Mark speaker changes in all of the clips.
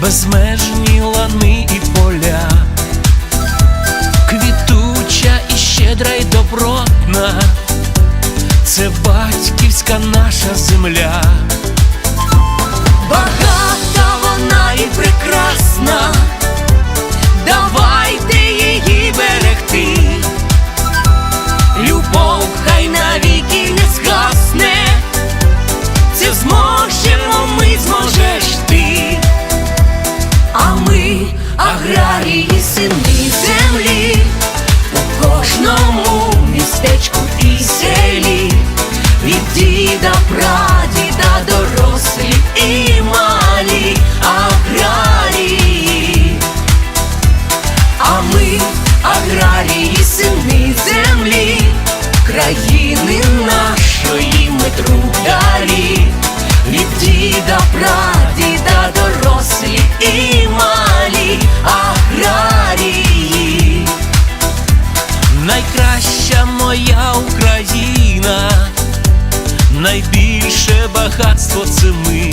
Speaker 1: безмежні лани і поля, квітуча і щедра й добротна, це батьківська наша земля. Сини землі, у кожному містечку і селі, від діда, прадіда, дорослі і малі аграрії. А ми, аграрії, сини землі, країни нашої ми трударі, від діда, прадіда, дорослі Україна, найбільше багатство це ми.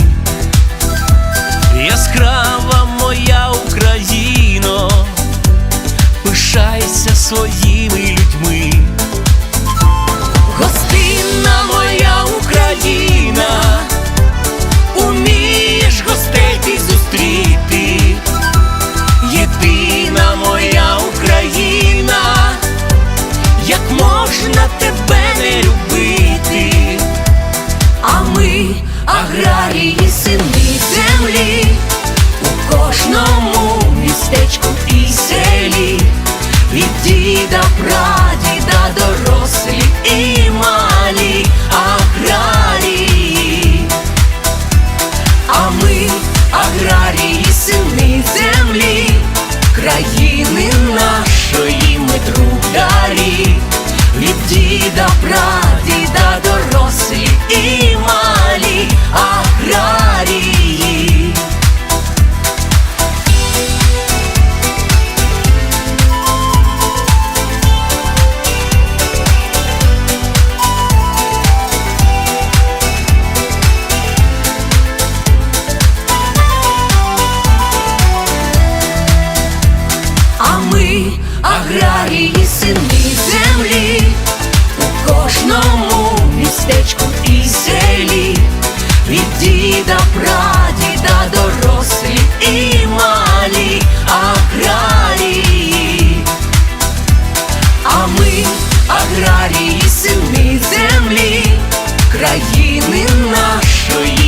Speaker 1: Аграрії, сини землі, у кожному містечку і селі, від діда, прадіда, аграрії, сини землі, у кожному містечку і селі, від діда, прадіда, дорослі і малі аграрії. А ми, аграрії, сини землі, країни нашої